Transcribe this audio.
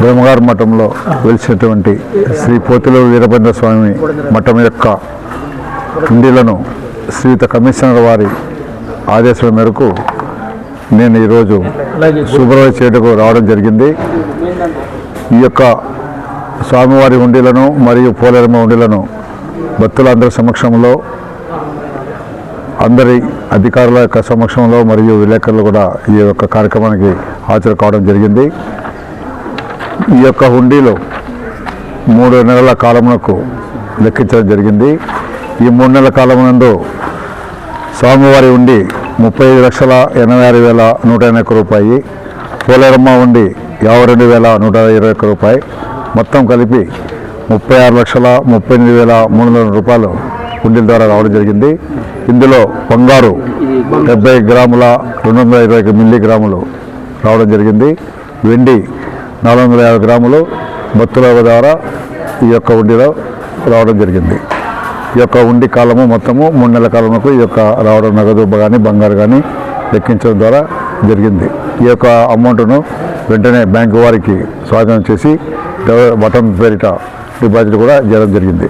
బ్రహ్మగారు మఠంలో వెలిసినటువంటి శ్రీ పోతుల వీరభద్ర స్వామి మఠం యొక్క హుండీలను శ్రీయుత కమిషనర్ వారి ఆదేశాల మేరకు నేను ఈరోజు సూపర్వైజ్ చేయటకు రావడం జరిగింది. ఈ యొక్క స్వామివారి హుండీలను మరియు పోలేరమ్మ హుండీలను భక్తులందరి సమక్షంలో అందరి అధికారుల యొక్క సమక్షంలో మరియు విలేకరులు కూడా ఈ యొక్క కార్యక్రమానికి హాజరు కావడం జరిగింది. ఈ యొక్క హుండీలో మూడు నెలల కాలమునకు లెక్కించడం జరిగింది. ఈ మూడు నెలల కాలమునందు స్వామివారి ఉండి ముప్పై ఐదు లక్షల ఎనభై ఆరు వేల నూట ఎనభై ఒక్క రూపాయి పోలేరమ్మ ఉండి యాభై రెండు వేల నూట ఇరవై ఒక్క రూపాయి మొత్తం కలిపి ముప్పై ఆరు లక్షల ముప్పై ఎనిమిది వేల మూడు వందల రూపాయలు హుండీల ద్వారా రావడం జరిగింది. ఇందులో బంగారు డెబ్బై గ్రాముల రెండు వందల ఇరవై మిల్లీ గ్రాములు రావడం జరిగింది. వెండి నాలుగు వందల యాభై గ్రాములు భక్తుల ద్వారా ఈ యొక్క ఉండిలో రావడం జరిగింది. ఈ యొక్క ఉండి కాలము మొత్తము మూడు నెలల కాలంలో ఈ యొక్క రావడం నగదు కానీ బంగారు కానీ లెక్కించడం ద్వారా జరిగింది. ఈ యొక్క అమౌంట్ను వెంటనే బ్యాంకు వారికి స్వాధీనం చేసి బటన్ పేరిట డిపాజిట్ కూడా చేయడం జరిగింది.